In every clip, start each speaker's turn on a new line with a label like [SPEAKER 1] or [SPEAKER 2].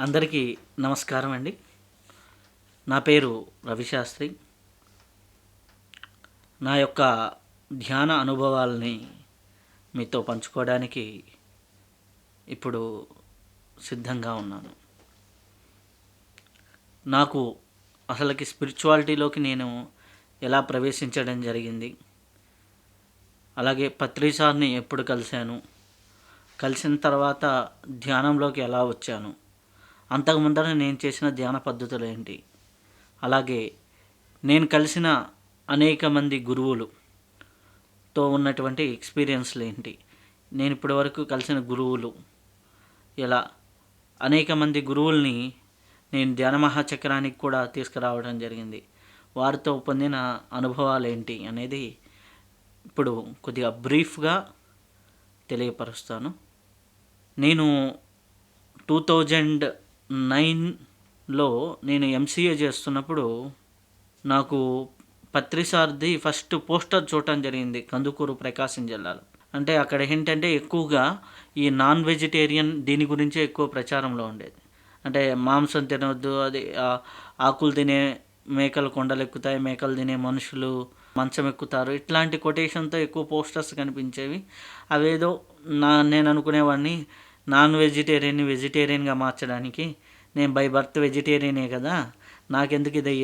[SPEAKER 1] అందరికీ నమస్కారం అండి. నా పేరు రవిశాస్త్రి. నా యొక్క ధ్యాన అనుభవాల్ని మీతో పంచుకోవడానికి ఇప్పుడు సిద్ధంగా ఉన్నాను. నాకు అసలుకి స్పిరిచువాలిటీలోకి నేను ఎలా ప్రవేశించడం జరిగింది అలాగే పత్రిసార్ని ఎప్పుడు కలిశాను కలిసిన తర్వాత ధ్యానంలోకి ఎలా వచ్చాను అంతకు ముందర నేను చేసిన ధ్యాన పద్ధతులు ఏంటి? అలాగే నేను కలిసిన అనేక మంది గురువులుతో ఉన్నటువంటి ఎక్స్పీరియన్స్లు ఏంటి? నేను ఇప్పటివరకు కలిసిన గురువులు ఇలా అనేక మంది గురువుల్ని నేను ధ్యాన మహాచక్రానికి కూడా తీసుకురావడం జరిగింది. వారితో పొందిన అనుభవాలు ఏంటి అనేది ఇప్పుడు కొద్దిగా బ్రీఫ్గా తెలియపరుస్తాను. నేను టూ థౌజండ్ నైన్లో నేను ఎంసీఏ చేస్తున్నప్పుడు నాకు పత్రిసార్ది ఫస్ట్ పోస్టర్ చూడటం జరిగింది కందుకూరు ప్రకాశం జిల్లాలో. అంటే అక్కడ ఏంటంటే ఎక్కువగా ఈ నాన్ వెజిటేరియన్ దీని గురించే ఎక్కువ ప్రచారంలో ఉండేది. అంటే మాంసం తినవద్దు అది ఆకులు తినే మేకలు కొండలు ఎక్కుతాయి మేకలు తినే మనుషులు మంచం ఎక్కుతారు. ఇట్లాంటి కొటేషన్తో ఎక్కువ పోస్టర్స్ కనిపించేవి. అవేదో నా నేను అనుకునేవాడిని నాన్ వెజిటేరియన్ని వెజిటేరియన్గా మార్చడానికి నేను బై బర్త్ వెజిటేరియనే కదా నాకెందుకు ఇది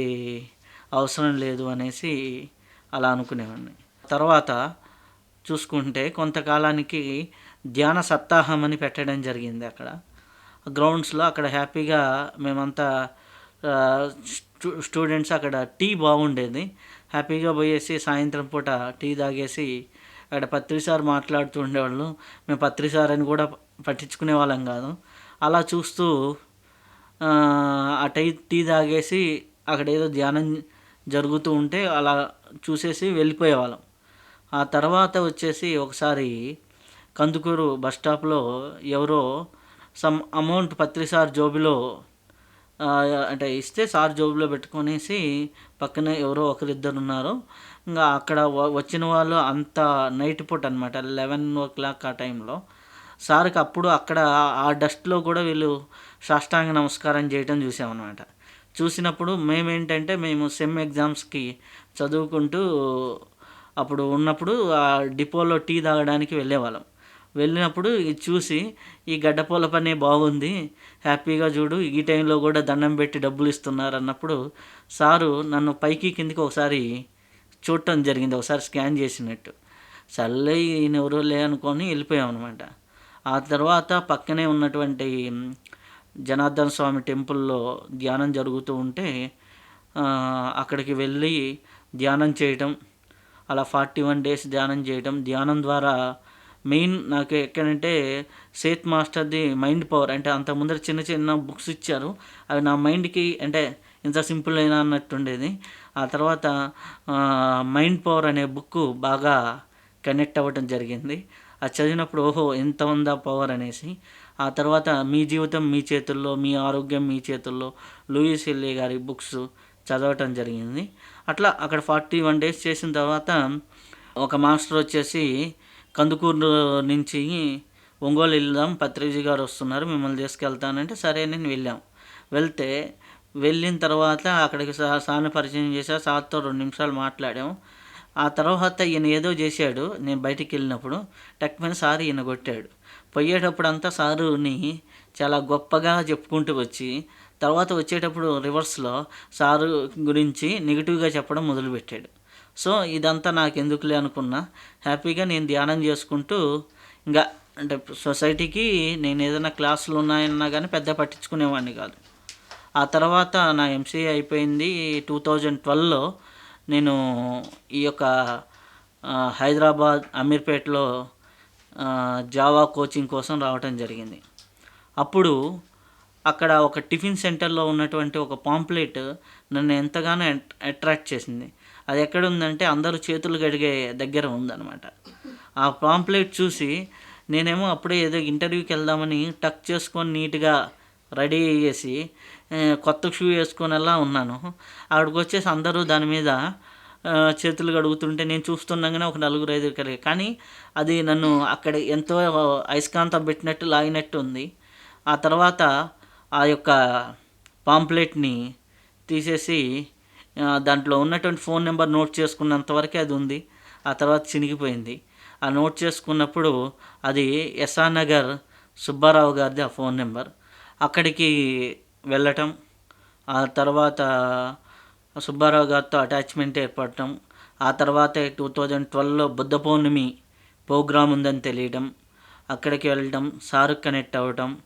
[SPEAKER 1] అవసరం లేదు అనేసి అలా అనుకునేవాడిని. తర్వాత చూసుకుంటే కొంతకాలానికి ధ్యాన సప్తాహం అని పెట్టడం జరిగింది అక్కడ. గ్రౌండ్స్లో అక్కడ హ్యాపీగా మేమంతా స్టూడెంట్స్ అక్కడ టీ బాగుండేది. హ్యాపీగా పోయేసి సాయంత్రం పూట టీ తాగేసి అక్కడ పత్రి సార్ మాట్లాడుతూ ఉండేవాళ్ళు. మేము పత్రి సార్ అని కూడా పట్టించుకునే వాళ్ళం కాదు. అలా చూస్తూ ఆ, టీ తాగేసి అక్కడ ఏదో ధ్యానం జరుగుతూ ఉంటే అలా చూసేసి వెళ్ళిపోయేవాళ్ళం. ఆ తర్వాత వచ్చేసి ఒకసారి కందుకూరు బస్ స్టాప్లో ఎవరో సమ్ అమౌంట్ పత్రి సార్ జోబిలో అంటే ఇస్తే సార్ జోబులో పెట్టుకొనేసి పక్కన ఎవరో ఒకరిద్దరు ఉన్నారు ఇంకా అక్కడ వ- వచ్చిన వాళ్ళు అంత నైట్ పూట అనమాట లెవెన్ ఓ క్లాక్ ఆ టైంలో. సార్కి అప్పుడు అక్కడ ఆ డస్ట్లో కూడా వీళ్ళు సాష్టాంగ నమస్కారం చేయటం చూసామన్నమాట. చూసినప్పుడు మేమేంటంటే మేము సెమ్ ఎగ్జామ్స్కి చదువుకుంటూ అప్పుడు ఉన్నప్పుడు ఆ డిపోలో టీ తాగడానికి వెళ్ళేవాళ్ళం. వెళ్ళినప్పుడు ఇది చూసి ఈ గడ్డపోల పని బాగుంది హ్యాపీగా చూడు ఈ టైంలో కూడా దండం పెట్టి డబ్బులు ఇస్తున్నారు అన్నప్పుడు సారు నన్ను పైకి కిందికి ఒకసారి చూడటం జరిగింది ఒకసారి స్కాన్ చేసినట్టు. సర్లే ఈయన లే అనుకొని వెళ్ళిపోయాం అనమాట ఆ తర్వాత పక్కనే ఉన్నటువంటి జనార్దన స్వామి టెంపుల్లో ధ్యానం జరుగుతూ ఉంటే అక్కడికి వెళ్ళి ధ్యానం చేయటం అలా ఫార్టీ వన్ డేస్ ధ్యానం చేయటం ధ్యానం ద్వారా మెయిన్ నాకు ఎక్కడంటే సేత్ మాస్టర్ది మైండ్ పవర్. అంటే అంత ముందర చిన్న చిన్న బుక్స్ ఇచ్చారు. అవి నా మైండ్కి అంటే ఇంత సింపుల్ అయినా అన్నట్టుండేది. ఆ తర్వాత మైండ్ పవర్ అనే బుక్ బాగా కనెక్ట్ అవ్వటం జరిగింది. అది చదివినప్పుడు ఓహో ఎంత ఉందా పవర్ అనేసి. ఆ తర్వాత మీ జీవితం మీ చేతుల్లో మీ ఆరోగ్యం మీ చేతుల్లో లూయిస్ ఎల్లి గారి బుక్స్ చదవటం జరిగింది. అట్లా అక్కడ ఫార్టీ వన్ డేస్ చేసిన తర్వాత ఒక మాస్టర్ వచ్చేసి కందుకూరు నుంచి ఒంగోలు వెళ్దాం పత్రిజీ గారు వస్తున్నారు మిమ్మల్ని తీసుకెళ్తానంటే సరే నేను వెళ్ళాం. వెళ్తే వెళ్ళిన తర్వాత అక్కడికి సా సార్ని పరిచయం చేశా సార్తో రెండు నిమిషాలు మాట్లాడాము ఆ తర్వాత ఈయన ఏదో చేశాడు. నేను బయటికి వెళ్ళినప్పుడు టక్మని సార్ ఈయన కొట్టాడు. పోయేటప్పుడు అంతా సారుని చాలా గొప్పగా చెప్పుకుంటూ వచ్చి తర్వాత వచ్చేటప్పుడు రివర్స్లో సారు గురించి నెగిటివ్గా చెప్పడం మొదలుపెట్టాడు. సో ఇదంతా నాకు ఎందుకులే అనుకున్నా. హ్యాపీగా నేను ధ్యానం చేసుకుంటూ ఇంకా అంటే సొసైటీకి నేను ఏదైనా క్లాసులు ఉన్నాయన్నా కానీ పెద్ద పట్టించుకునేవాడిని కాదు. ఆ తర్వాత నా ఎంసీఏ అయిపోయింది. టూ థౌజండ్ ట్వెల్వ్లో నేను ఈ యొక్క హైదరాబాద్ అమీర్పేట్లో జావా కోచింగ్ కోసం రావటం జరిగింది. అప్పుడు అక్కడ ఒక టిఫిన్ సెంటర్లో ఉన్నటువంటి ఒక పాంప్లెట్ నన్ను ఎంతగానో అట్రాక్ట్ చేసింది. అది ఎక్కడ ఉందంటే అందరూ చేతులు కడిగే దగ్గర ఉందన్నమాట. ఆ పాంప్లెట్ చూసి నేనేమో అప్పుడే ఏదో ఇంటర్వ్యూకి వెళ్దామని టక్ చేసుకొని నీట్గా రెడీ అయ్యేసి కొత్త షూ వేసుకునేలా ఉన్నాను. అక్కడికి వచ్చేసి అందరూ దాని మీద చేతులు కడుగుతుంటే నేను చూస్తుండగానే ఒక నలుగురు ఐదుగురు కలిగి కానీ అది నన్ను అక్కడ ఎంతో అయస్కాంతం పెట్టినట్టు లాగినట్టు ఉంది. ఆ తర్వాత ఆ యొక్క పాంప్లెట్ని తీసేసి దాంట్లో ఉన్నటువంటి ఫోన్ నెంబర్ నోట్ చేసుకున్నంత వరకే అది ఉంది. ఆ తర్వాత చినిగిపోయింది. ఆ నోట్ చేసుకున్నప్పుడు అది ఎస్ఆర్ నగర్ సుబ్బారావు గారిది ఆ ఫోన్ నెంబర్. అక్కడికి వెళ్ళటం ఆ తర్వాత సుబ్బారావు గారితో అటాచ్మెంట్ ఏర్పడటం ఆ తర్వాత టూ థౌజండ్ ట్వెల్వ్లో బుద్ధ పౌర్ణమి ప్రోగ్రాం ఉందని తెలియటం అక్కడికి వెళ్ళటం సార్ కనెక్ట్ అవ్వటం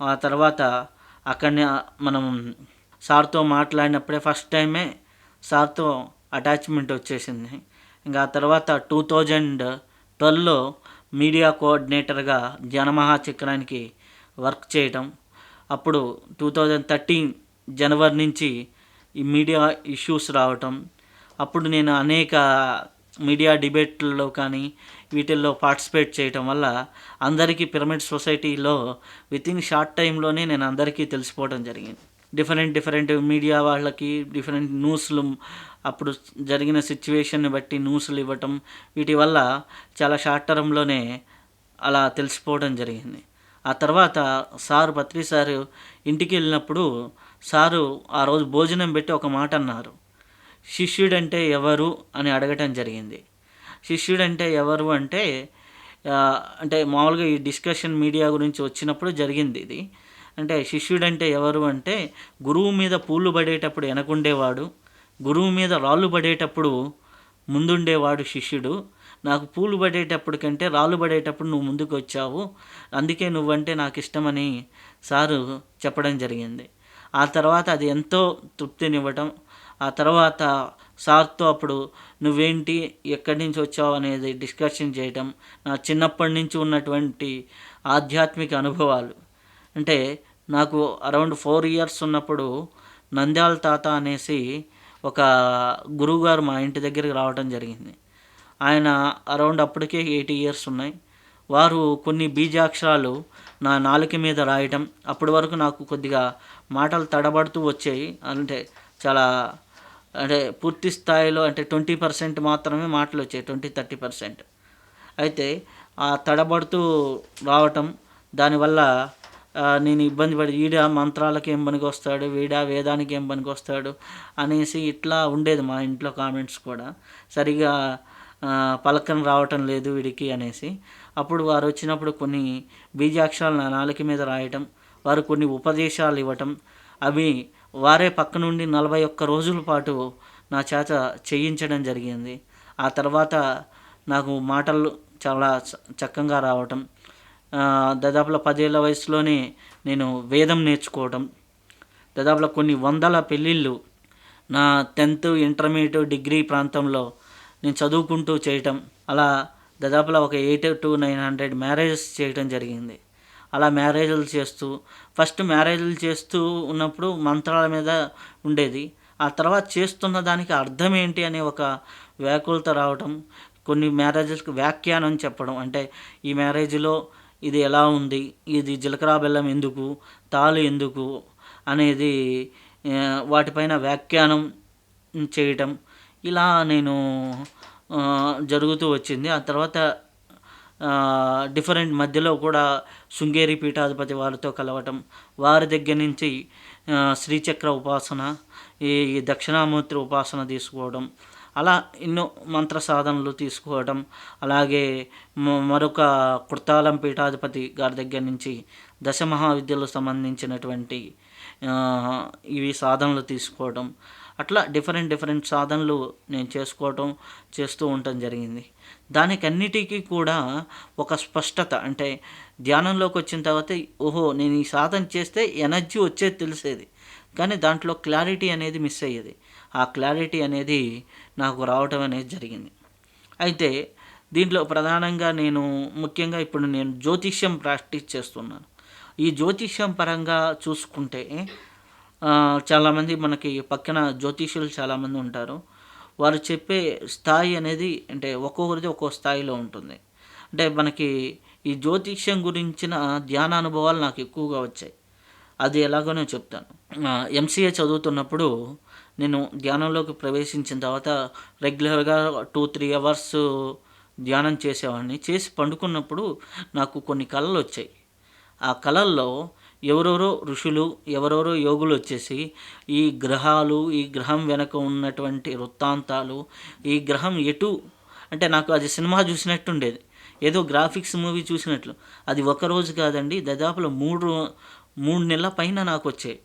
[SPEAKER 1] ఆ తర్వాత అక్కడనే మనం సార్తో మాట్లాడినప్పుడే ఫస్ట్ టైమే సార్తో అటాచ్మెంట్ వచ్చేసింది. ఇంకా ఆ తర్వాత టూ థౌజండ్ ట్వెల్వ్లో మీడియా కోఆర్డినేటర్గా జనమహా చక్రానికి వర్క్ చేయటం అప్పుడు టూ థౌజండ్ థర్టీన్ జనవరి నుంచి ఈ మీడియా ఇష్యూస్ రావటం. అప్పుడు నేను అనేక మీడియా డిబేట్లలో కానీ వీటిల్లో పార్టిసిపేట్ చేయటం వల్ల అందరికీ పిరమిడ్ సొసైటీలో విత్ ఇన్ షార్ట్ టైంలోనే నేను అందరికీ తెలిసిపోవడం జరిగింది. డిఫరెంట్ డిఫరెంట్ మీడియా వాళ్ళకి డిఫరెంట్ న్యూస్లు అప్పుడు జరిగిన సిచ్యువేషన్ని బట్టి న్యూస్లు ఇవ్వటం. వీటి వల్ల చాలా షార్ట్ టర్మ్లోనే అలా తెలిసిపోవడం జరిగింది. ఆ తర్వాత సారు పత్రి సారు ఇంటికి వెళ్ళినప్పుడు సారు ఆ రోజు భోజనం పెట్టి ఒక మాట అన్నారు. శిష్యుడంటే ఎవరు? అని అడగటం జరిగింది. శిష్యుడంటే ఎవరు? అంటే అంటే మామూలుగా ఈ డిస్కషన్ మీడియా గురించి వచ్చినప్పుడు జరిగింది ఇది. అంటే శిష్యుడంటే ఎవరు? అంటే గురువు మీద పూలు పడేటప్పుడు వెనకుండేవాడు గురువు మీద రాళ్ళు పడేటప్పుడు ముందుండేవాడు శిష్యుడు నాకు పూలు పడేటప్పుడు కంటే రాళ్ళు పడేటప్పుడు నువ్వు ముందుకు వచ్చావు. అందుకే నువ్వంటే నాకు ఇష్టమని సారు చెప్పడం జరిగింది. ఆ తర్వాత అది ఎంతో తృప్తినివ్వటం. ఆ తర్వాత సార్తో అప్పుడు నువ్వేంటి ఎక్కడి నుంచి వచ్చావు అనేది డిస్కషన్ చేయటం. నా చిన్నప్పటి నుంచి ఉన్నటువంటి ఆధ్యాత్మిక అనుభవాలు. అంటే నాకు అరౌండ్ ఫోర్ ఇయర్స్ ఉన్నప్పుడు నంద్యాల తాత అనేసి ఒక గురువుగారు మా ఇంటి దగ్గరికి రావడం జరిగింది. ఆయన అరౌండ్ అప్పటికే ఎయిటీ ఇయర్స్ ఉన్నాయి. వారు కొన్ని బీజాక్షరాలు నా నాలుక మీద రాయటం అప్పటి వరకు నాకు కొద్దిగా మాటలు తడబడుతూ వచ్చాయి. అంటే చాలా అంటే పూర్తి స్థాయిలో అంటే ట్వంటీ పర్సెంట్ మాత్రమే మాటలు వచ్చాయి ట్వంటీ థర్టీ పర్సెంట్. అయితే ఆ తడబడుతూ రావటం దానివల్ల నేను ఇబ్బంది పడి వీడ మంత్రాలకి ఏం పనికి వస్తాడు వీడ వేదానికి ఏం పనికి వస్తాడు అనేసి ఇట్లా ఉండేది మా ఇంట్లో కామెంట్స్ కూడా. సరిగా పలకన రావటం లేదు వీడికి అనేసి. అప్పుడు వారు వచ్చినప్పుడు కొన్ని బీజాక్షరాలు నా నాలుక మీద రాయటం వారు కొన్ని ఉపదేశాలు ఇవ్వటం అవి వారే పక్క నుండి నలభై ఒక్క రోజుల పాటు నా చేత చేయించడం జరిగింది. ఆ తర్వాత నాకు మాటలు చాలా చ- చక్కగా రావటం దాదాపులో పదేళ్ళ వయసులోనే నేను వేదం నేర్చుకోవటం దాదాపులో కొన్ని వందల పెళ్ళిళ్ళు నా టెన్త్ ఇంటర్మీడియట్ డిగ్రీ ప్రాంతంలో నేను చదువుకుంటూ చేయటం అలా దాదాపులా ఒక eight to nine hundred marriages చేయటం జరిగింది. అలా మ్యారేజ్లు చేస్తూ ఫస్ట్ మ్యారేజ్లు చేస్తూ ఉన్నప్పుడు మంత్రాల మీద ఉండేది. ఆ తర్వాత చేస్తున్న దానికి అర్థం ఏంటి అనే ఒక వ్యాకులత రావటం కొన్ని మ్యారేజెస్కి వ్యాఖ్యానం చెప్పడం. అంటే ఈ మ్యారేజ్లో ఇది ఎలా ఉంది? ఇది జీలకర్ర బెల్లం ఎందుకు? తాలు ఎందుకు? అనేది వాటిపైన వ్యాఖ్యానం చేయటం. ఇలా నేను జరుగుతూ వచ్చింది. ఆ తర్వాత డిఫరెంట్ మధ్యలో కూడా శృంగేరి పీఠాధిపతి వారితో కలవటం వారి దగ్గర నుంచి శ్రీచక్ర ఉపాసన ఈ దక్షిణామూర్తి ఉపాసన తీసుకోవడం అలా ఎన్నో మంత్ర సాధనలు తీసుకోవడం అలాగే మరొక కుర్తాలం పీఠాధిపతి గారి దగ్గర నుంచి దశ మహావిద్యలకు సంబంధించినటువంటి ఇవి సాధనలు తీసుకోవడం అట్లా డిఫరెంట్ డిఫరెంట్ సాధనలు నేను చేసుకోవటం చేస్తూ ఉండటం జరిగింది. దానికన్నిటికీ కూడా ఒక స్పష్టత అంటే ధ్యానంలోకి వచ్చిన తర్వాత ఓహో నేను ఈ సాధన చేస్తే ఎనర్జీ వచ్చేది తెలిసేది. కానీ దాంట్లో క్లారిటీ అనేది మిస్ అయ్యేది. ఆ క్లారిటీ అనేది నాకు రావటం అనేది జరిగింది. అయితే దీంట్లో ప్రధానంగా నేను ముఖ్యంగా ఇప్పుడు నేను జ్యోతిష్యం ప్రాక్టీస్ చేస్తున్నాను. ఈ జ్యోతిష్యం పరంగా చూసుకుంటే చాలామంది మనకి పక్కన జ్యోతిష్యులు చాలామంది ఉంటారు. వారు చెప్పే స్థాయి అనేది అంటే ఒక్కొక్కరిది ఒక్కో స్థాయిలో ఉంటుంది. అంటే మనకి ఈ జ్యోతిష్యం గురించిన ధ్యాన అనుభవాలు నాకు ఎక్కువగా వచ్చాయి. అది ఎలాగో నేను చెప్తాను. ఎంసీఏ చదువుతున్నప్పుడు నేను ధ్యానంలోకి ప్రవేశించిన తర్వాత రెగ్యులర్గా టూ త్రీ అవర్స్ ధ్యానం చేసేవాడిని. చేసి పండుకున్నప్పుడు నాకు కొన్ని కళలు వచ్చాయి. ఆ కళల్లో ఎవరెవరో ఋషులు ఎవరెవరో యోగులు వచ్చేసి ఈ గ్రహాలు ఈ గ్రహం వెనక ఉన్నటువంటి వృత్తాంతాలు ఈ గ్రహం ఎటు అంటే నాకు అది సినిమా చూసినట్టుండేది. ఏదో గ్రాఫిక్స్ మూవీ చూసినట్లు. అది ఒక రోజు కాదండి దాదాపులో మూడు మూడు నెలల పైన నాకు వచ్చాయి.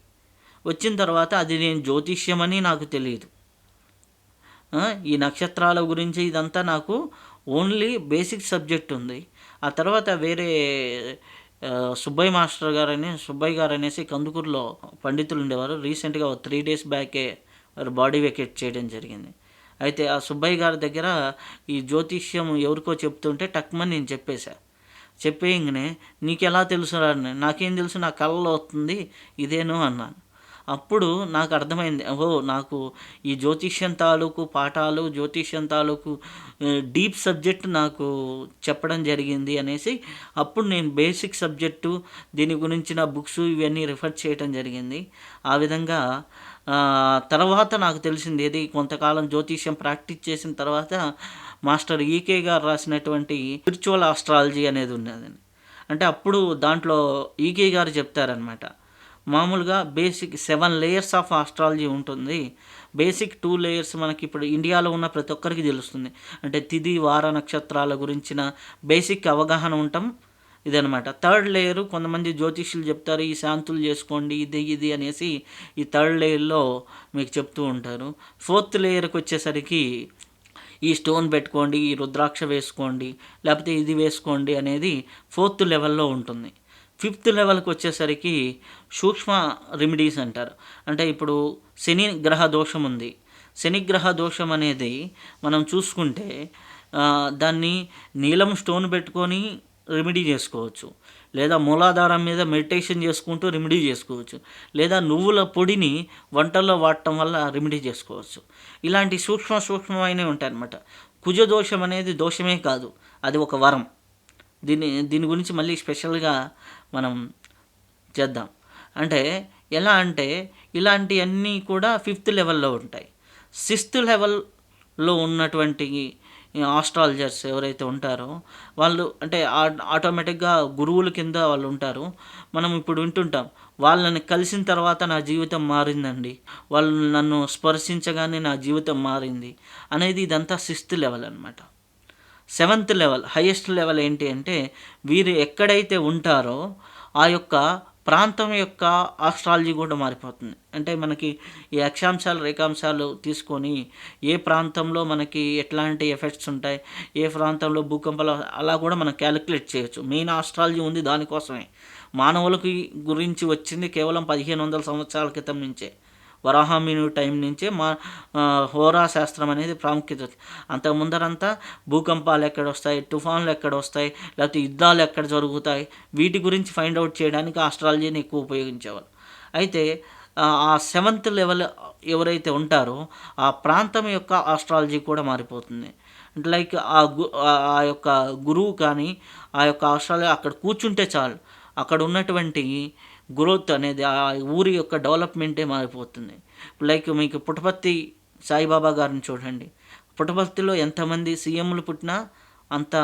[SPEAKER 1] వచ్చిన తర్వాత అది నేను జ్యోతిష్యమని నాకు తెలియదు. ఈ నక్షత్రాల గురించి ఇదంతా నాకు ఓన్లీ బేసిక్ సబ్జెక్ట్ ఉంది. ఆ తర్వాత వేరే సుబ్బయ్య మాస్టర్ గారని సుబ్బయ్య గారు అనేసి కందుకూరులో పండితులు ఉండేవారు. రీసెంట్గా త్రీ డేస్ బ్యాకే వారు బాడీ వెకేట్ చేయడం జరిగింది. అయితే ఆ సుబ్బయ్య గారి దగ్గర ఈ జ్యోతిష్యం ఎవరికో చెప్తుంటే టక్మని నేను చెప్పేశా. చెప్పేయంగానే నీకెలా తెలుసు రాని నాకేం తెలుసు నా కళ్ళలో వస్తుంది ఇదేను అన్నాను. అప్పుడు నాకు అర్థమైంది ఓ నాకు ఈ జ్యోతిష్యం తాలూకు పాఠాలు జ్యోతిష్యం తాలూకు డీప్ సబ్జెక్ట్ నాకు చెప్పడం జరిగింది అనేసి అప్పుడు నేను బేసిక్ సబ్జెక్టు దీని గురించిన బుక్స్ ఇవన్నీ రిఫర్ చేయడం జరిగింది. ఆ విధంగా తర్వాత నాకు తెలిసింది ఏది కొంతకాలం జ్యోతిష్యం ప్రాక్టీస్ చేసిన తర్వాత మాస్టర్ ఈకే గారు రాసినటువంటి స్పిరిచువల్ ఆస్ట్రాలజీ అనేది ఉన్నది. అంటే అప్పుడు దాంట్లో ఈకే గారు చెప్తారనమాట మామూలుగా basic seven layers of astrology ఉంటుంది. బేసిక్ టూ లేయర్స్ మనకి ఇప్పుడు ఇండియాలో ఉన్న ప్రతి ఒక్కరికి తెలుస్తుంది. అంటే తిది వార నక్షత్రాల గురించిన బేసిక్ అవగాహన ఉండటం ఇదనమాట థర్డ్ లేయర్ కొంతమంది జ్యోతిష్యులు చెప్తారు ఈ శాంతులు చేసుకోండి ఇది ఇది అనేసి ఈ థర్డ్ లేయర్లో మీకు చెప్తూ ఉంటారు. ఫోర్త్ లేయర్కి వచ్చేసరికి ఈ స్టోన్ పెట్టుకోండి ఈ రుద్రాక్ష వేసుకోండి లేకపోతే ఇది వేసుకోండి అనేది ఫోర్త్ లెవెల్లో ఉంటుంది. ఫిఫ్త్ లెవెల్కి వచ్చేసరికి సూక్ష్మ రెమెడీస్ అంటారు. అంటే ఇప్పుడు శని గ్రహ దోషం ఉంది. శని గ్రహ దోషం అనేది మనం చూసుకుంటే దాన్ని నీలం స్టోన్ పెట్టుకొని రెమెడీ చేసుకోవచ్చు. లేదా మూలాధారం మీద మెడిటేషన్ చేసుకుంటూ రెమెడీ చేసుకోవచ్చు. లేదా నువ్వుల పొడిని వంటల్లో వాడటం వల్ల రెమెడీ చేసుకోవచ్చు. ఇలాంటి సూక్ష్మ సూక్ష్మమైనవి ఉంటాయన్నమాట. కుజ దోషం అనేది దోషమే కాదు. అది ఒక వరం. దీని దీని గురించి మళ్ళీ స్పెషల్గా మనం చేద్దాం. అంటే ఎలా అంటే ఇలాంటివన్నీ కూడా ఫిఫ్త్ లెవెల్లో ఉంటాయి. సిక్స్త్ లెవెల్లో ఉన్నటువంటి ఆస్ట్రాలజర్స్ ఎవరైతే ఉంటారో వాళ్ళు అంటే ఆ- ఆటోమేటిక్గా గురువుల కింద వాళ్ళు ఉంటారు. మనం ఇప్పుడు వింటుంటాం వాళ్ళని కలిసిన తర్వాత నా జీవితం మారిందండి. వాళ్ళు నన్ను స్పర్శించగానే నా జీవితం మారింది. అనేది ఇదంతా సిక్స్త్ లెవెల్ అనమాట సెవెంత్ లెవెల్ హైయెస్ట్ లెవెల్ ఏంటి అంటే వీరు ఎక్కడైతే ఉంటారో ఆ యొక్క ప్రాంతం యొక్క ఆస్ట్రాలజీ కూడా మారిపోతుంది. అంటే మనకి ఈ అక్షాంశాలు రేఖాంశాలు తీసుకొని ఏ ప్రాంతంలో మనకి ఎట్లాంటి ఎఫెక్ట్స్ ఉంటాయి ఏ ప్రాంతంలో భూకంపాలు అలా కూడా మనం క్యాలిక్యులేట్ చేయొచ్చు. మెయిన్ ఆస్ట్రాలజీ ఉంది దానికోసమే. మానవులకి గురించి వచ్చింది కేవలం పదిహేను వందల సంవత్సరాల క్రితం నుంచే. వరాహమిను టైం నుంచే మా హోరా శాస్త్రం అనేది ప్రాముఖ్యత. అంతకు ముందరంతా భూకంపాలు ఎక్కడ వస్తాయి తుఫాన్లు ఎక్కడ వస్తాయి లేకపోతే యుద్ధాలు ఎక్కడ జరుగుతాయి వీటి గురించి ఫైండ్ అవుట్ చేయడానికి ఆస్ట్రాలజీని ఎక్కువ ఉపయోగించేవాళ్ళు. అయితే ఆ, సెవెంత్ లెవెల్ ఎవరైతే ఉంటారో ఆ ప్రాంతం యొక్క ఆస్ట్రాలజీ కూడా మారిపోతుంది. అంటే లైక్ ఆ గు ఆ- ఆ యొక్క గురువు కానీ ఆ యొక్క ఆస్ట్రాలజీ అక్కడ కూర్చుంటే చాలు. అక్కడ ఉన్నటువంటి గ్రోత్ అనేది ఆ ఊరి యొక్క డెవలప్మెంటే మారిపోతుంది. లైక్ మీకు పుట్టపర్తి సాయిబాబా గారిని చూడండి. పుట్టపర్తిలో ఎంతమంది సీఎంలు పుట్టినా అంత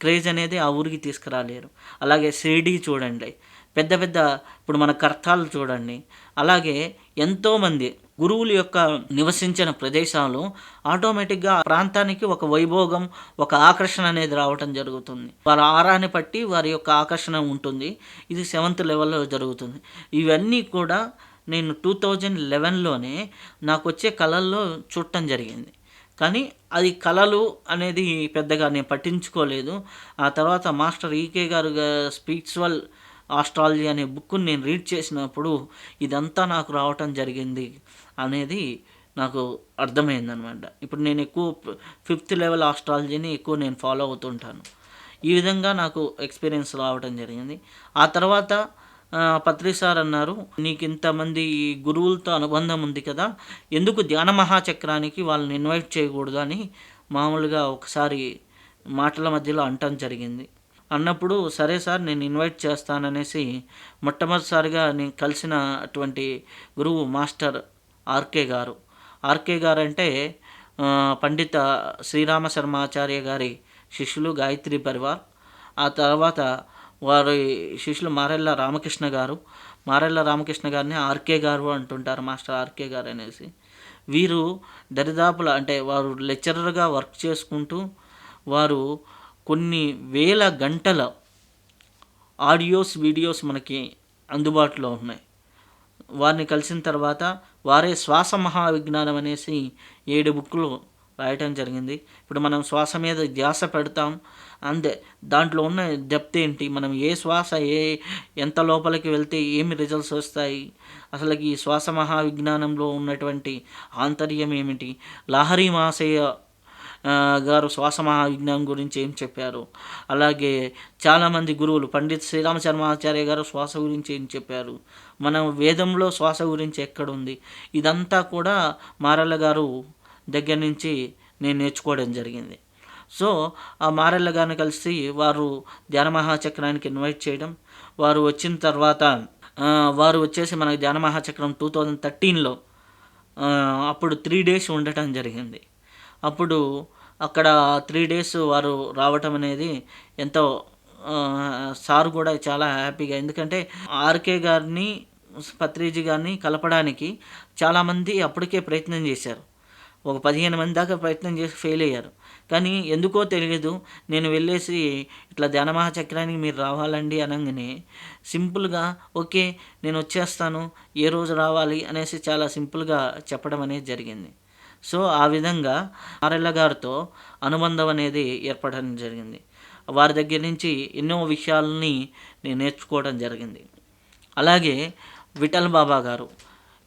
[SPEAKER 1] క్రేజ్ అనేది ఆ ఊరికి తీసుకురాలేరు. అలాగే షిరిడి చూడండి. పెద్ద పెద్ద ఇప్పుడు మన కర్తాలు చూడండి. అలాగే ఎంతోమంది గురువుల యొక్క నివసించిన ప్రదేశాలు ఆటోమేటిక్గా ప్రాంతానికి ఒక వైభోగం ఒక ఆకర్షణ అనేది రావటం జరుగుతుంది. వారి ఆరాన్ని బట్టి వారి యొక్క ఆకర్షణ ఉంటుంది. ఇది సెవెంత్ లెవెల్లో జరుగుతుంది. ఇవన్నీ కూడా నేను టూ థౌజండ్ లెవెన్లోనే నాకు వచ్చే కళల్లో చూడటం జరిగింది. కానీ అది కళలు అనేది పెద్దగా నేను పట్టించుకోలేదు. ఆ తర్వాత మాస్టర్ ఈకే గారు స్పిరిచువల్ ఆస్ట్రాలజీ అనే బుక్ని నేను రీడ్ చేసినప్పుడు ఇదంతా నాకు రావటం జరిగింది అనేది నాకు అర్థమైందనమాట ఇప్పుడు నేను ఎక్కువ ఫిఫ్త్ లెవెల్ ఆస్ట్రాలజీని ఎక్కువ నేను ఫాలో అవుతుంటాను. ఈ విధంగా నాకు ఎక్స్పీరియన్స్ రావటం జరిగింది. ఆ తర్వాత పత్రి సార్ అన్నారు నీకు ఇంతమంది గురువులతో అనుబంధం ఉంది కదా ఎందుకు ధ్యాన మహాచక్రానికి వాళ్ళని ఇన్వైట్ చేయకూడదు అని మామూలుగా ఒకసారి మాటల మధ్యలో అంటం జరిగింది. అన్నప్పుడు సరే సార్ నేను ఇన్వైట్ చేస్తాననేసి మొట్టమొదటిసారిగా నేను కలిసిన అటువంటి గురువు మాస్టర్ ఆర్కే గారు. ఆర్కే గారు అంటే పండిత శ్రీరామ శర్మాచార్య గారి శిష్యులు గాయత్రి పరివార్. ఆ తర్వాత వారి శిష్యులు మారెల్ల రామకృష్ణ గారు. మారెల్ల రామకృష్ణ గారిని ఆర్కే గారు అంటుంటారు మాస్టర్ ఆర్కే గారు అనేసి వీరు దరిదాపుల అంటే వారు లెక్చరర్గా వర్క్ చేసుకుంటూ వారు కొన్ని వేల గంటల ఆడియోస్ వీడియోస్ మనకి అందుబాటులో ఉన్నాయి. వారిని కలిసిన తర్వాత వారే శ్వాస మహావిజ్ఞానం అనేసి ఏడు బుక్కులు రాయటం జరిగింది. ఇప్పుడు మనం శ్వాస మీద ధ్యాస పెడతాం. అంతే. దాంట్లో ఉన్న డెప్త్ ఏంటి? మనం ఏ శ్వాస ఏ ఎంత లోపలికి వెళ్తే ఏమి రిజల్ట్స్ వస్తాయి? అసలు ఈ శ్వాస మహావిజ్ఞానంలో ఉన్నటువంటి ఆంతర్యం ఏమిటి? లహరి మహాశయ గారు శ్వాస మహావిజ్ఞానం గురించి ఏం చెప్పారు? అలాగే చాలామంది గురువులు పండిత్ శ్రీరామచర్మాచార్య గారు శ్వాస గురించి ఏం చెప్పారు? మనం వేదంలో శ్వాస గురించి ఎక్కడుంది? ఇదంతా కూడా మారల్ల గారు దగ్గర నుంచి నేను నేర్చుకోవడం జరిగింది. సో ఆ మారెళ్ళ గారిని కలిసి వారు ధ్యాన మహాచక్రానికి ఇన్వైట్ చేయడం వారు వచ్చిన తర్వాత వారు వచ్చేసి మనకి ధ్యాన మహాచక్రం టూ థౌజండ్ థర్టీన్లో అప్పుడు త్రీ డేస్ ఉండటం జరిగింది. అప్పుడు అక్కడ త్రీ డేస్ వారు రావటం అనేది ఎంతో సార్ కూడా చాలా హ్యాపీగా ఎందుకంటే ఆర్కే గారిని పత్రిజీ గారిని కలపడానికి చాలామంది అప్పటికే ప్రయత్నం చేశారు. ఒక పదిహేను మంది దాకా ప్రయత్నం చేసి ఫెయిల్ అయ్యారు. కానీ ఎందుకో తెలియదు నేను వెళ్ళేసి ఇట్లా ధ్యానమహాచక్రానికి మీరు రావాలండి అనగానే సింపుల్గా ఓకే నేను వచ్చేస్తాను ఏ రోజు రావాలి అనేసి చాలా సింపుల్గా చెప్పడం అనేది జరిగింది. సో ఆ విధంగా ఆరెల్ల గారితో అనుబంధం అనేది ఏర్పడడం జరిగింది. వారి దగ్గర నుంచి ఎన్నో విషయాలని నేను నేర్చుకోవడం జరిగింది. అలాగే విఠల్ బాబా గారు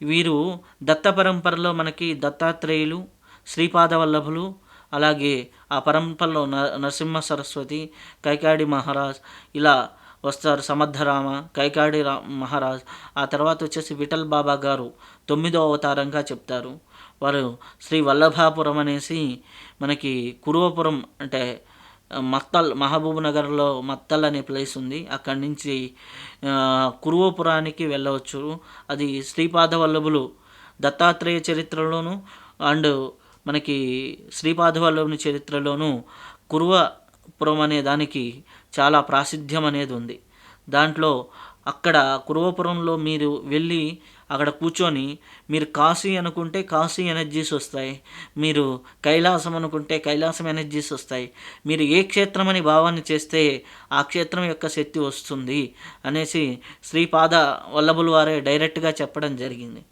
[SPEAKER 1] వీరు దత్త పరంపరలో మనకి దత్తాత్రేయులు శ్రీపాద వల్లభులు అలాగే ఆ పరంపరలో న నరసింహ సరస్వతి కైకాడి మహారాజ్ ఇలా వస్తారు సమర్థరామ కైకాడి రా మహారాజ్. ఆ తర్వాత వచ్చేసి విఠల్ బాబా గారు తొమ్మిదో అవతారంగా చెప్తారు. వారు శ్రీ వల్లభాపురం అనేసి మనకి కురువపురం అంటే మత్తల్ మహబూబ్ నగర్లో మత్తల్ అనే ప్లేస్ ఉంది. అక్కడి నుంచి కురువపురానికి వెళ్ళవచ్చు. అది శ్రీపాద వల్లభులు దత్తాత్రేయ చరిత్రలోను అండ్ మనకి శ్రీపాద వల్లభుని చరిత్రలోను కురువపురం అనే దానికి చాలా ప్రాసిద్ధ్యం అనేది ఉంది. దాంట్లో అక్కడ కురువపురంలో మీరు వెళ్ళి అక్కడ కూర్చొని మీరు కాశీ అనుకుంటే కాశీ ఎనర్జీస్ వస్తాయి. మీరు కైలాసం అనుకుంటే కైలాసం ఎనర్జీస్ వస్తాయి. మీరు ఏ క్షేత్రం అని భావాన్ని చేస్తే ఆ క్షేత్రం యొక్క శక్తి వస్తుంది అనేసి శ్రీపాద వల్లభులు వారే డైరెక్ట్గా చెప్పడం జరిగింది.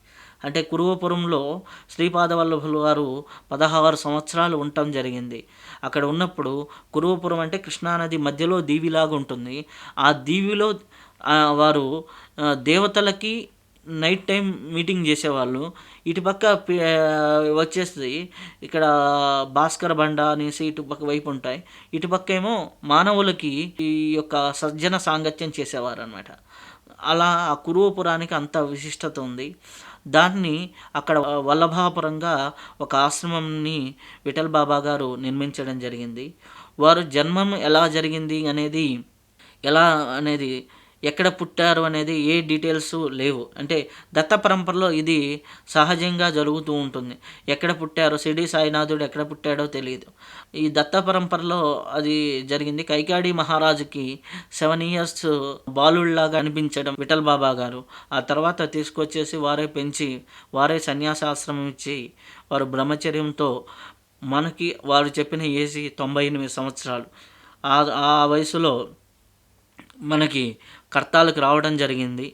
[SPEAKER 1] అంటే కురువపురంలో శ్రీపాద వల్లభులు వారు పదహారు సంవత్సరాలు ఉండటం జరిగింది. అక్కడ ఉన్నప్పుడు కురువపురం అంటే కృష్ణానది మధ్యలో దీవిలాగా ఉంటుంది ఆ దీవిలో వారు దేవతలకి నైట్ టైం మీటింగ్ చేసేవాళ్ళు. ఇటుపక్క పి- వచ్చేసి ఇక్కడ భాస్కర బండ అనేసి ఇటుపక్క వైపు ఉంటాయి. ఇటుపక్క ఏమో మానవులకి ఈ యొక్క సజ్జన సాంగత్యం చేసేవారు అనమాట అలా ఆ కురువపురానికి అంత విశిష్టత ఉంది. దాన్ని అక్కడ వల్లభాపురంగా ఒక ఆశ్రమంని విఠల్ బాబా గారు నిర్మించడం జరిగింది. వారు జన్మం ఎలా జరిగింది అనేది ఎలా అనేది ఎక్కడ పుట్టారు అనేది ఏ డీటెయిల్స్ లేవు. అంటే దత్త పరంపరలో ఇది సహజంగా జరుగుతూ ఉంటుంది. ఎక్కడ పుట్టారో సిడి సాయినాథుడు ఎక్కడ పుట్టాడో తెలియదు ఈ దత్త పరంపరలో అది జరిగింది. కైకాడి మహారాజుకి సెవెన్ ఇయర్స్ బాలుళ్ళాగా అనిపించడం విఠల్ బాబా గారు. ఆ తర్వాత తీసుకొచ్చేసి వారే పెంచి వారే సన్యాసాశ్రమం ఇచ్చి వారు బ్రహ్మచర్యంతో మనకి వారు చెప్పిన ఏజీ తొంభై ఎనిమిది సంవత్సరాలు. ఆ ఆ వయసులో మనకి కర్తాలకు రావడం జరిగింది.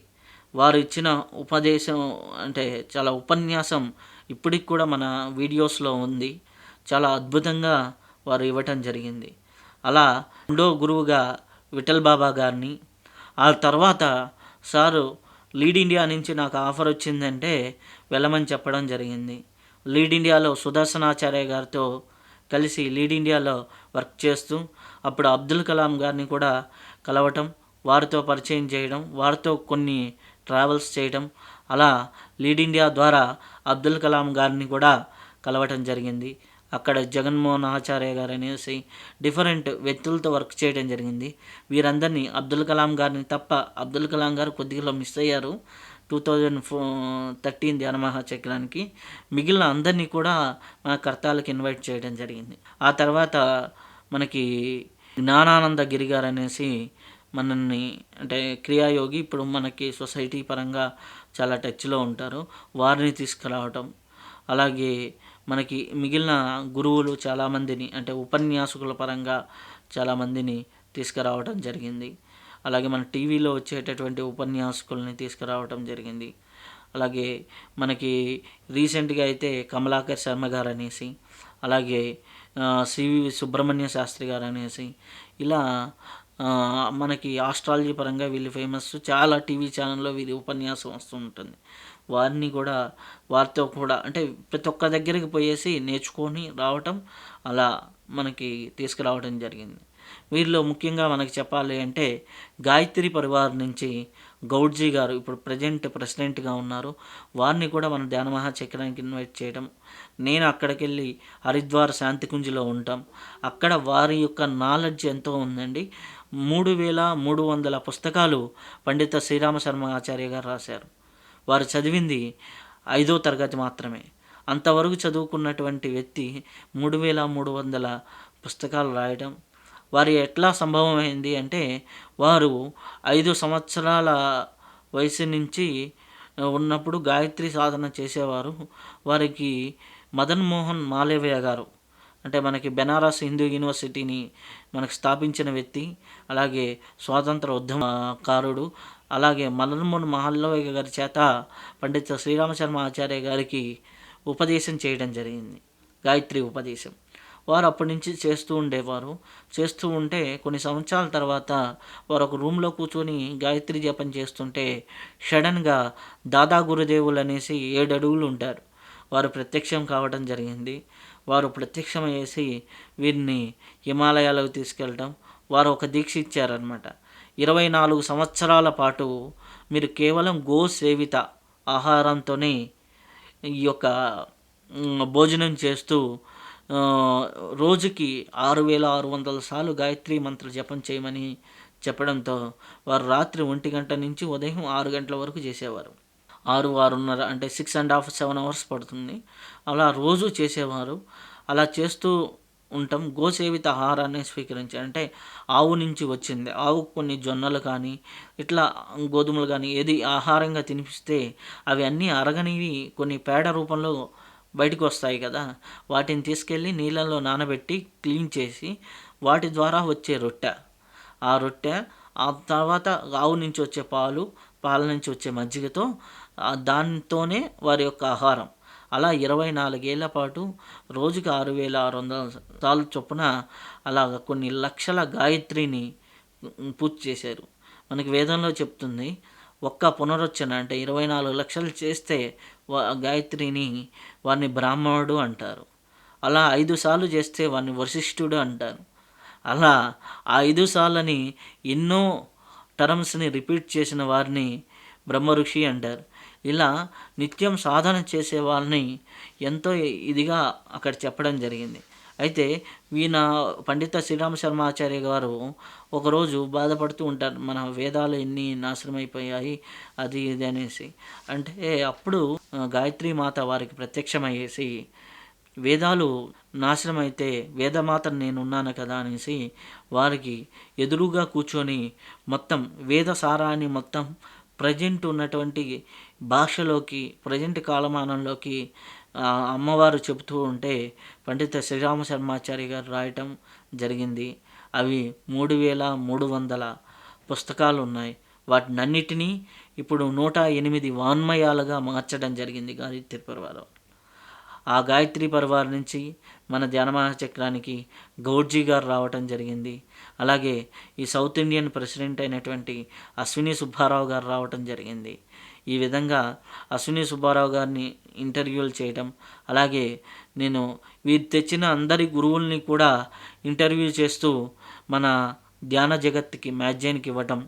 [SPEAKER 1] వారు ఇచ్చిన ఉపదేశం అంటే చాలా ఉపన్యాసం ఇప్పటికి కూడా మన వీడియోస్లో ఉంది. చాలా అద్భుతంగా వారు ఇవ్వటం జరిగింది. అలా రెండో గురువుగా విఠల్ బాబా గారిని ఆ తర్వాత సారు లీడ్ ఇండియా నుంచి నాకు ఆఫర్ వచ్చిందంటే వెళ్ళమని చెప్పడం జరిగింది. లీడ్ ఇండియాలో సుదర్శనాచార్య గారితో కలిసి లీడ్ ఇండియాలో వర్క్ చేస్తూ అప్పుడు అబ్దుల్ కలాం గారిని కూడా కలవటం వారితో పరిచయం చేయడం వారితో కొన్ని ట్రావెల్స్ చేయడం అలా లీడ్ ఇండియా ద్వారా అబ్దుల్ కలాం గారిని కూడా కలవటం జరిగింది. అక్కడ జగన్మోహన్ ఆచార్య గారు అనేసి డిఫరెంట్ వ్యక్తులతో వర్క్ చేయడం జరిగింది. వీరందరినీ అబ్దుల్ కలాం గారిని తప్ప అబ్దుల్ కలాం గారు కొద్దిగా మిస్ అయ్యారు. టూ థౌజండ్ ఫో థర్టీన్ ధ్యాన మహాచక్రానికి. మిగిలిన అందరినీ కూడా మన కర్తాలకు ఇన్వైట్ చేయడం జరిగింది. ఆ తర్వాత మనకి జ్ఞానానంద గిరి గారు అనేసి మనల్ని అంటే క్రియాయోగి ఇప్పుడు మనకి సొసైటీ పరంగా చాలా టచ్లో ఉంటారు. వారిని తీసుకురావటం అలాగే మనకి మిగిలిన గురువులు చాలామందిని అంటే ఉపన్యాసకుల పరంగా చాలామందిని తీసుకురావడం జరిగింది. అలాగే మన టీవీలో వచ్చేటటువంటి ఉపన్యాసకుల్ని తీసుకురావడం జరిగింది. అలాగే మనకి రీసెంట్గా అయితే కమలాకర్ శర్మ గారు అనేసి అలాగే సివి సుబ్రహ్మణ్య శాస్త్రి గారు అనేసి ఇలా మనకి ఆస్ట్రాలజీ పరంగా వీళ్ళు ఫేమస్. చాలా టీవీ ఛానల్లో వీరి ఉపన్యాసం వస్తూ ఉంటుంది. వారిని కూడా వారితో కూడా అంటే ప్రతి ఒక్క దగ్గరికి పోయేసి నేర్చుకొని రావటం అలా మనకి తీసుకురావడం జరిగింది. వీరిలో ముఖ్యంగా మనకి చెప్పాలి అంటే గాయత్రి పరివార్ నుంచి గౌడ్జీ గారు ఇప్పుడు ప్రజెంట్ ప్రెసిడెంట్గా ఉన్నారు. వారిని కూడా మన ధ్యాన మహాచక్రానికి ఇన్వైట్ చేయడం నేను అక్కడికి వెళ్ళి హరిద్వార్ శాంతికుంజిలో ఉంటాం. అక్కడ వారి యొక్క నాలెడ్జ్ ఎంతో ఉందండి. మూడు వేల మూడు వందల పుస్తకాలు పండిత శ్రీరామ శర్మ ఆచార్య గారు రాశారు. వారు చదివింది ఐదో తరగతి మాత్రమే. అంతవరకు చదువుకున్నటువంటి వ్యక్తి మూడు వేల మూడు వందల పుస్తకాలు రాయడం వారి ఎట్లా సంభవమైంది అంటే వారు ఐదు సంవత్సరాల వయసు నుంచి ఉన్నప్పుడు గాయత్రి సాధన చేసేవారు. వారికి మదన్ మోహన్ మాలేవయ్య గారు అంటే మనకి బెనారస్ హిందూ యూనివర్సిటీని మనకు స్థాపించిన వ్యక్తి అలాగే స్వాతంత్ర ఉద్యమకారుడు అలాగే మలన్మోహన్ మహల్లవయ్య గారి చేత పండిత శ్రీరామశర్మ ఆచార్య గారికి ఉపదేశం చేయడం జరిగింది. గాయత్రి ఉపదేశం. వారు అప్పటి నుంచి చేస్తూ ఉండేవారు. చేస్తూ ఉంటే కొన్ని సంవత్సరాల తర్వాత వారు ఒక రూమ్లో కూర్చొని గాయత్రి జపం చేస్తుంటే సడన్గా దాదా గురుదేవులు అనేసి ఏడు అడుగులు ఉంటారు. వారు ప్రత్యక్షం కావడం జరిగింది. వారు ప్రత్యక్షమయ్యేసి వీరిని హిమాలయాలకు తీసుకెళ్ళటం వారు ఒక దీక్ష ఇచ్చారనమాట ఇరవై నాలుగు సంవత్సరాల పాటు మీరు కేవలం గో సేవిత ఆహారంతోనే ఈ యొక్క భోజనం చేస్తూ రోజుకి ఆరు వేల ఆరు వందల సార్లు గాయత్రి మంత్ర జపం చేయమని చెప్పడంతో వారు రాత్రి ఒంటి గంట నుంచి ఉదయం ఆరు గంటల వరకు చేసేవారు. ఆరు ఆరున్నర అంటే six and half seven hours పడుతుంది. అలా రోజు చేసేవారు. అలా చేస్తూ ఉంటాం. గోసేవిత ఆహారాన్ని స్వీకరించి అంటే ఆవు నుంచి వచ్చింది. ఆవు కొన్ని జొన్నలు కానీ ఇట్లా గోధుమలు కానీ ఏది ఆహారంగా తినిపిస్తే అవి అన్నీ అరగనివి కొన్ని పేడ రూపంలో బయటకు వస్తాయి కదా. వాటిని తీసుకెళ్ళి నీళ్ళలో నానబెట్టి క్లీన్ చేసి వాటి ద్వారా వచ్చే రొట్టె. ఆ రొట్టె ఆ తర్వాత ఆవు నుంచి వచ్చే పాలు పాల నుంచి వచ్చే మజ్జిగతో దానితోనే వారి యొక్క ఆహారం. అలా ఇరవై నాలుగేళ్ళ పాటు రోజుకి ఆరు వేల ఆరు వందల సార్లు చొప్పున అలాగ కొన్ని లక్షల గాయత్రిని పూజ చేశారు. మనకి వేదంలో చెప్తుంది ఒక్క పునరుచ్చన అంటే ఇరవై నాలుగు లక్షలు చేస్తే గాయత్రిని వారిని బ్రాహ్మణుడు అంటారు. అలా ఐదు సార్లు చేస్తే వారిని వశిష్ఠుడు అంటారు. అలా ఆ ఐదు సార్లని ఎన్నో టర్మ్స్ని రిపీట్ చేసిన వారిని బ్రహ్మ ఋషి అంటారు. ఇలా నిత్యం సాధన చేసే వాళ్ళని ఎంతో ఇదిగా అక్కడ చెప్పడం జరిగింది. అయితే ఈయన పండిత శ్రీరామ శర్మ ఆచార్య గారు ఒకరోజు బాధపడుతూ ఉంటారు మన వేదాలు ఎన్ని నాశనమైపోయాయి అది ఇది అనేసి. అంటే అప్పుడు గాయత్రి మాత వారికి ప్రత్యక్షమయ్యేసి వేదాలు నాశనమైతే వేదమాత నేనున్నాను కదా అనేసి వారికి ఎదురుగా కూర్చొని మొత్తం వేద సారాన్ని మొత్తం ప్రజెంట్ ఉన్నటువంటి భాషలోకి ప్రజెంట్ కాలమానంలోకి అమ్మవారు చెబుతూ ఉంటే పండిత శ్రీరామ శర్మాచారి గారు రాయటం జరిగింది. అవి మూడు వేల మూడు వందల పుస్తకాలు ఉన్నాయి. వాటినన్నిటినీ ఇప్పుడు నూట ఎనిమిది వాన్మయాలుగా మార్చడం జరిగింది గాయత్రి పరివారం. ఆ గాయత్రి పరివార్ నుంచి మన ధ్యానమహా చక్రానికి గౌడ్జీ గారు రావటం జరిగింది. అలాగే ఈ సౌత్ ఇండియన్ ప్రెసిడెంట్ అయినటువంటి అశ్విని సుబ్బారావు గారు రావటం జరిగింది. ఈ విధంగా అశ్విని సుబ్బారావు గారిని ఇంటర్వ్యూలు చేయటం అలాగే నేను వీరు తెచ్చిన అందరి గురువుల్ని కూడా ఇంటర్వ్యూ చేస్తూ మన ధ్యాన జగత్తుకి మ్యాగజైన్కి ఇవ్వటం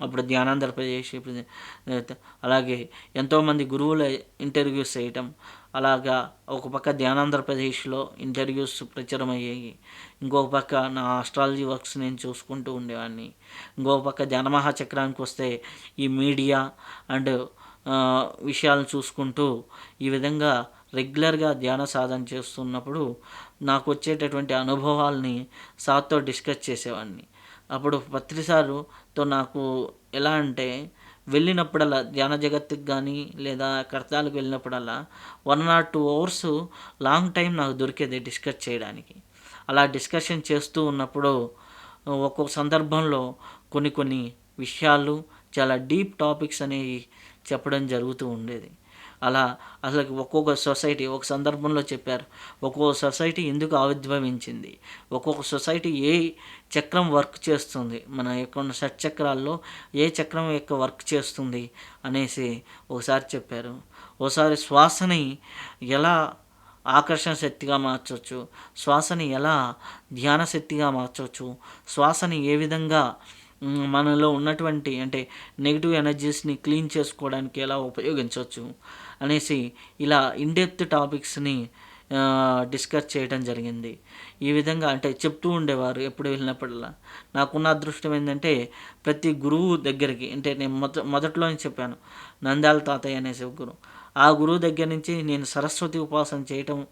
[SPEAKER 1] అప్పుడు ధ్యానాంధ్రప్రదేశ్ అలాగే ఎంతోమంది గురువుల ఇంటర్వ్యూస్ చేయటం అలాగా ఒక పక్క ధ్యానాంధ్రప్రదేశ్లో ఇంటర్వ్యూస్ ప్రచురమయ్యాయి ఇంకొక పక్క నా ఆస్ట్రాలజీ వర్క్స్ నేను చూసుకుంటూ ఉండేవాడిని ఇంకొక పక్క ధ్యానమహా చక్రానికి వస్తే ఈ మీడియా అండ్ విషయాలను చూసుకుంటూ ఈ విధంగా రెగ్యులర్గా ధ్యాన సాధన చేస్తున్నప్పుడు నాకు వచ్చేటటువంటి అనుభవాల్ని సార్తో డిస్కస్ చేసేవాడిని. అప్పుడు పత్రి సారుతో నాకు ఎలా అంటే వెళ్ళినప్పుడల్లా ధ్యాన జగత్తుకి కానీ లేదా కర్తాలకు వెళ్ళినప్పుడల్లా one or two hours long time నాకు దొరికేది డిస్కస్ చేయడానికి. అలా డిస్కషన్ చేస్తూ ఉన్నప్పుడు ఒక్కొక్క సందర్భంలో కొన్ని కొన్ని విషయాలు చాలా డీప్ టాపిక్స్ అనేవి చెప్పడం జరుగుతూ ఉండేది. అలా అసలు ఒక్కొక్క సొసైటీ ఒక సందర్భంలో చెప్పారు ఒక్కొక్క సొసైటీ ఎందుకు ఆవిర్భవించింది? ఒక్కొక్క సొసైటీ ఏ చక్రం వర్క్ చేస్తుంది? మన యొక్క ఉన్న షట్ చక్రాల్లో ఏ చక్రం యొక్క వర్క్ చేస్తుంది? అనేసి ఒకసారి చెప్పారు. ఒకసారి శ్వాసని ఎలా ఆకర్షణ శక్తిగా మార్చవచ్చు శ్వాసని ఎలా ధ్యాన శక్తిగా మార్చవచ్చు శ్వాసని ఏ విధంగా మనలో ఉన్నటువంటి అంటే నెగిటివ్ ఎనర్జీస్ని క్లీన్ చేసుకోవడానికి ఎలా ఉపయోగించవచ్చు అనేసి ఇలా ఇన్డెప్త్ టాపిక్స్ని డిస్కస్ చేయడం జరిగింది. ఈ విధంగా అంటే చెప్తూ ఉండేవారు ఎప్పుడు వెళ్ళినప్పుడల్లా. నాకున్న అదృష్టం ఏంటంటే ప్రతి గురువు దగ్గరికి అంటే నేను మొద మొదట్లోనే చెప్పాను నంద్యాల తాతయ్య అనేసి ఒక గురువు. ఆ గురువు దగ్గర నుంచి నేను సరస్వతి ఉపాసన చేయటం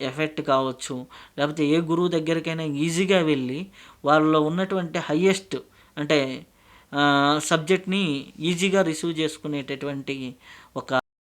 [SPEAKER 1] ఎఫెక్ట్ కావచ్చు లేకపోతే ఏ గురువు దగ్గరికైనా ఈజీగా వెళ్ళి వాళ్ళలో ఉన్నటువంటి హయ్యెస్ట్ అంటే సబ్జెక్ట్ని ఈజీగా రిసీవ్ చేసుకునేటటువంటి ఒక